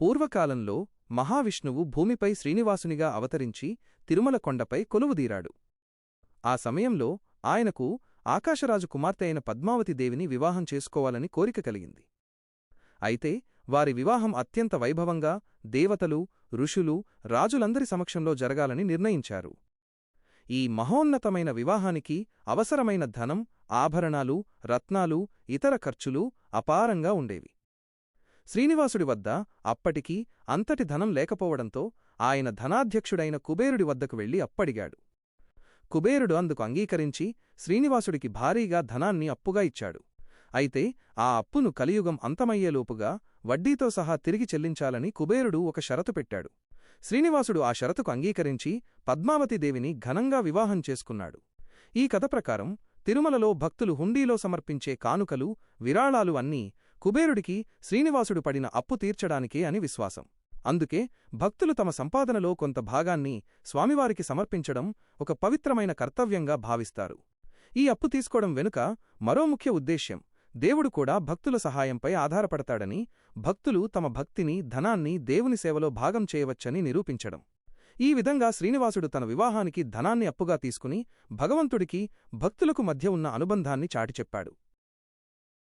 పూర్వకాలంలో మహావిష్ణువు భూమిపై శ్రీనివాసునిగా అవతరించి తిరుమల కొండపై కొలువుదీరాడు ఆ సమయంలో ఆయనకు ఆకాశరాజు కుమార్తె అయిన పద్మావతిదేవిని వివాహం చేసుకోవాలని కోరిక కలిగింది. అయితే వారి వివాహం అత్యంత వైభవంగా దేవతలు ఋషులు రాజులందరి సమక్షంలో జరగాలని నిర్ణయించారు. ఈ మహోన్నతమైన వివాహానికి అవసరమైన ధనం ఆభరణాలు రత్నాలు ఇతర ఖర్చులు అపారంగా ఉండేవి. శ్రీనివాసుడి వద్ద అప్పటికీ అంతటి ధనం లేకపోవడంతో ఆయన ధనాధ్యక్షుడైన కుబేరుడి వద్దకు వెళ్ళి అప్పడిగాడు. కుబేరుడు అందుకు అంగీకరించి శ్రీనివాసుడికి భారీగా ధనాన్ని అప్పుగా ఇచ్చాడు. అయితే ఆ అప్పును కలియుగం అంతమయ్యేలోపుగా వడ్డీతో సహా తిరిగి చెల్లించాలని కుబేరుడు ఒక షరతు పెట్టాడు. శ్రీనివాసుడు ఆ షరతుకు అంగీకరించి పద్మావతీదేవిని ఘనంగా వివాహం చేసుకున్నాడు. ఈ కథ ప్రకారం తిరుమలలో భక్తులు హుండీలో సమర్పించే కానుకలు విరాళాలు అన్నీ కుబేరుడికి శ్రీనివాసుడు పడిన అప్పు తీర్చడానికే అని విశ్వాసం. అందుకే భక్తులు తమ సంపాదనలో కొంత భాగాన్ని స్వామివారికి సమర్పించడం ఒక పవిత్రమైన కర్తవ్యంగా భావిస్తారు. ఈ అప్పు తీసుకోవడం వెనుక మరో ముఖ్య ఉద్దేశ్యం దేవుడు కూడా భక్తుల సహాయంపై ఆధారపడతాడని భక్తులు తమ భక్తిని ధనాన్ని దేవుని సేవలో భాగం చేయవచ్చని నిరూపించడం. ఈ విధంగా శ్రీనివాసుడు తన వివాహానికి ధనాన్ని అప్పుగా తీసుకుని భగవంతుడికి భక్తులకు మధ్య ఉన్న అనుబంధాన్ని చాటిచెప్పాడు.